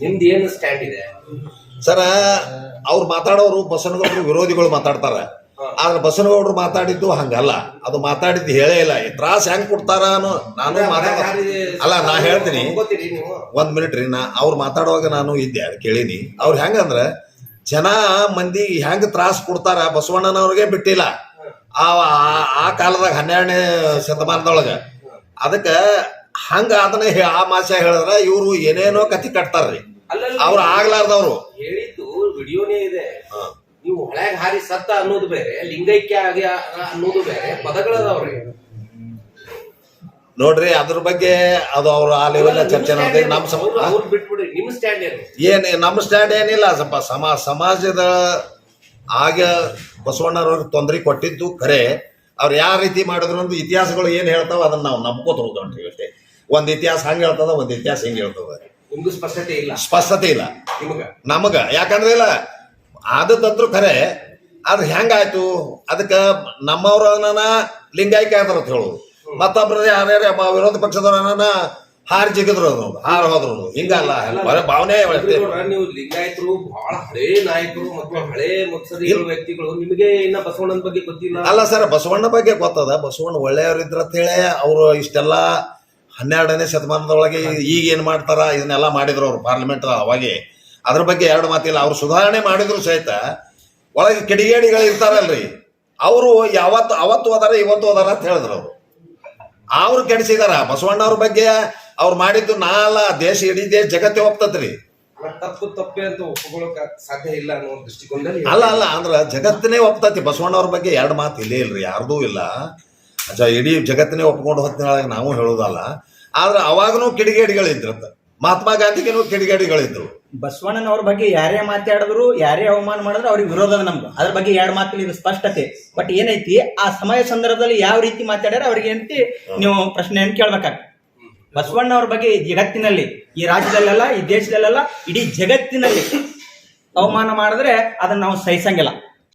ನಿಮ್ದು ಏನು ಸ್ಟ್ಯಾಂಡ್ ಇದೆ? ಸರ ಅವ್ರು ಮಾತಾಡೋರು ಬಸವನಗೌಡರು ವಿರೋಧಿಗಳು ಮಾತಾಡ್ತಾರ. ಆದ್ರೆ ಬಸವನಗೌಡರು ಮಾತಾಡಿದ್ದು ಹಂಗಲ್ಲ. ಅದು ಮಾತಾಡಿದ್ದು ಹೇಳೇ ಇಲ್ಲ. ಈ ತ್ರಾಸ ಹೆಂಗ್ ಕೊಡ್ತಾರ ಅನ್ನೋ ನಾನು ಮಾತಾಡ ಅಲ್ಲ ನಾ ಹೇಳ್ತೀನಿ. ನೀವು ಒಂದ್ ಮಿನಿಟ್ ರೀ ನಾ ಅವ್ರು ಮಾತಾಡುವಾಗ ನಾನು ಇದ್ದೆ ಕೇಳೀನಿ. ಅವ್ರು ಹೆಂಗಂದ್ರ ಜನ ಮಂದಿ ಹೆಂಗ್ ತ್ರಾಸ ಕೊಡ್ತಾರ ಬಸವಣ್ಣನವ್ರಿಗೆ ಬಿಟ್ಟಿಲ್ಲ. ಆ ಆ- ಆ ಕಾಲದಾಗ ಹನ್ನೆರಡನೇ ಶತಮಾನದೊಳಗ. ಅದಕ್ಕ ಹಂಗ ಅದನ್ನ ಆ ಮಾಸ ಹೇಳಿದ್ರ ಇವರು ಏನೇನೋ ಕತಿ ಕಟ್ತಾರ್ರಿ. ಅವ್ರು ಆಗ್ಲಾರ್ದವ್ರು. ಹೇಳಿದ್ದು ವಿಡಿಯೋನೇ ಇದೆ. ನೀವು ಹೊಳ್ಯಾಗ ಹಾರಿ ಸತ್ತ ಅನ್ನೋದು ಬೇರೆ ಲಿಂಗೈಕ್ಯ ಆಗಿ ಅನ್ನೋದು ಬೇರೆ ಪದಗಳದವ್ರಿ. ನೋಡ್ರಿ ಅದ್ರ ಬಗ್ಗೆ ಅದು ಅವ್ರು ಆ ಲೆವೆಲ್ ಚರ್ಚೆ ಮಾಡ್ತೀವಿ ನಮ್ಮ ಸಮ ಅವ್ರು- ಅವ್ರು ಬಿಟ್ಬಿಡ್ರಿ ನಿಮ್ ಸ್ಟ್ಯಾಂಡ್ ಏನು ಏನ್ ನಮ್ಮ ಸ್ಟ್ಯಾಂಡ್ ಏನಿಲ್ಲ ಸ್ವಲ್ಪ ಸಮ ಸಮಾಜದ ಆಗ ಬಸವಣ್ಣರವ್ರಿಗೆ ತೊಂದರೆ ಕೊಟ್ಟಿದ್ದು ಖರೆ ಅವ್ರು ಯಾವ ರೀತಿ ಮಾಡಿದ್ರು ಅಂತ ಇತಿಹಾಸಗಳು ಏನ್ ಹೇಳ್ತಾವ ಅದನ್ನ ನಾವು ನಂಬ್ಕೋತ ಅಂತ ಅಷ್ಟೇ. ಒಂದ್ ಇತಿಹಾಸ ಹಂಗ ಹೇಳ್ತದ ಒಂದ್ ಇತಿಹಾಸ ಹಿಂಗೆ ಹೇಳ್ತದ. ನಿಮ್ಗೂ ಸ್ಪಷ್ಟತೆ ಇಲ್ಲ. ಸ್ಪಷ್ಟತೆ ಇಲ್ಲ. ನಿಮಗ? ನಮಗ. ಯಾಕಂದ್ರೆ ಇಲ್ಲ ಆದದ್ದಂತ್ರು ಖರೆ ಅದು ಹೆಂಗಾಯ್ತು? ಅದಕ್ಕ ನಮ್ಮವ್ರನ್ನ ಲಿಂಗಾಯ್ಕೆ ಆದ್ರ ಅಂತ ಹೇಳೋದು. ಮತ್ತೊಬ್ಬರ ಯಾರ್ಯಾರ ವಿರೋಧ ಪಕ್ಷದವ್ರನ್ನ ಹಾರ್ ಜಿಗಿದ್ರು ಅದು ಹಾರ ಹೋದ್ರು. ಹಿಂಗಲ್ಲ ಬರೀ ಭಾವನೆ ನೀವು ಲಿಂಗಾಯತರು ಬಹಳ ಹಳೇ ನಾಯಕರು ಮತ್ತು ಹಳೇ ಮುತ್ಸದಿಗಳು ವ್ಯಕ್ತಿಗಳು. ನಿಮಗೆ ಇನ್ನ ಬಸವಣ್ಣನ ಬಗ್ಗೆ ಗೊತ್ತಿಲ್ಲ? ಅಲ್ಲ ಸರ್ ಬಸವಣ್ಣ ಬಗ್ಗೆ ಗೊತ್ತದ. ಬಸವಣ್ಣ ಒಳ್ಳೆಯವರಿದ್ರ ಅಂತೇಳಿ ಅವರು ಇಷ್ಟೆಲ್ಲ ಹನ್ನೆರಡನೇ ಶತಮಾನದೊಳಗೆ ಈಗ ಏನು ಮಾಡ್ತಾರ ಇದನ್ನೆಲ್ಲ ಮಾಡಿದ್ರು ಅವರು ಪಾರ್ಲಿಮೆಂಟ್ ಅವಾಗೆ. ಅದ್ರ ಬಗ್ಗೆ ಎರಡು ಮಾತಿಲ್ಲ. ಅವ್ರು ಸುಧಾರಣೆ ಮಾಡಿದ್ರು ಸಹಿತ ಒಳಗೆ ಕಿಡಿಗೇಡಿಗಳು ಇರ್ತಾರಲ್ರಿ. ಅವರು ಯಾವತ್ತು ಅವತ್ತು ಹೋದಾರ ಇವತ್ತು ಹೋದಾರ ಅಂತ ಹೇಳಿದ್ರು ಅವರು. ಅವ್ರು ಕೆಡಿಸಿದಾರ. ಬಸವಣ್ಣವ್ರ ಬಗ್ಗೆ ಅವ್ರು ಮಾಡಿದ್ದು ನಾ ಅಲ್ಲ ದೇಶ ಇಡೀ ದೇಶ ಜಗತ್ತೇ ಅಲ್ಲ, ತಪ್ಪು ತಪ್ಪೆ ಅಂತ ಒಪ್ಕೊಳ್ಳೋಕ ಸಾಧ್ಯ ಇಲ್ಲ ಅನ್ನೋ ದೃಷ್ಟಿಕೋನದಲ್ಲಿ ಅಲ್ಲ ಅಲ್ಲ ಅಂದ್ರ ಜಗತ್ತನೇ ಒಪ್ತತಿ. ಬಸವಣ್ಣವ್ರ ಬಗ್ಗೆ ಎರಡು ಮಾತು ಇಲ್ಲೇ ಇಲ್ರಿ ಯಾರ್ದೂ ಇಲ್ಲ. ಅಜ್ಜ ಇಡೀ ಜಗತ್ತನೇ ಒಪ್ಕೊಂಡು ಹೊತ್ತಿನೊಳಗೆ ನಾವು ಹೇಳೋದಲ್ಲ. ಆದ್ರೆ ಅವಾಗನೂ ಕಿಡಿಗೇಡಿಗಳಿದ್ರಂತ. ಮಹಾತ್ಮ ಗಾಂಧಿಗೇನು ಕಿಡಿಗೇಡಿಗಳಿದ್ರು. ಬಸವಣ್ಣನವ್ರ ಬಗ್ಗೆ ಯಾರೇ ಮಾತಾಡಿದ್ರು, ಯಾರೇ ಅವಮಾನ ಮಾಡಿದ್ರು ಅವ್ರಿಗೆ ವಿರೋಧ ನಮ್ದು. ಅದ್ರ ಬಗ್ಗೆ ಎರಡು ಮಾತಲ್ಲಿ ಇದು ಸ್ಪಷ್ಟತೆ. ಬಟ್ ಏನೈತಿ, ಆ ಸಮಯ ಸಂದರ್ಭದಲ್ಲಿ ಯಾವ ರೀತಿ ಮಾತಾಡ್ಯಾರ ಅವ್ರಿಗೆ ಏನಂತಿ, ನೀವು ಪ್ರಶ್ನೆಯನ್ನು ಕೇಳ್ಬೇಕಾಗ್ತದೆ. ಬಸವಣ್ಣವ್ರ ಬಗ್ಗೆ ಜಗತ್ತಿನಲ್ಲಿ, ಈ ರಾಜ್ಯದಲ್ಲೆಲ್ಲ, ಈ ದೇಶದಲ್ಲೆಲ್ಲ ಇಡೀ ಜಗತ್ತಿನಲ್ಲಿ ಅವಮಾನ ಮಾಡಿದ್ರೆ ಅದನ್ನ ನಾವು ಸಹಿಸಂಗಿಲ್ಲ.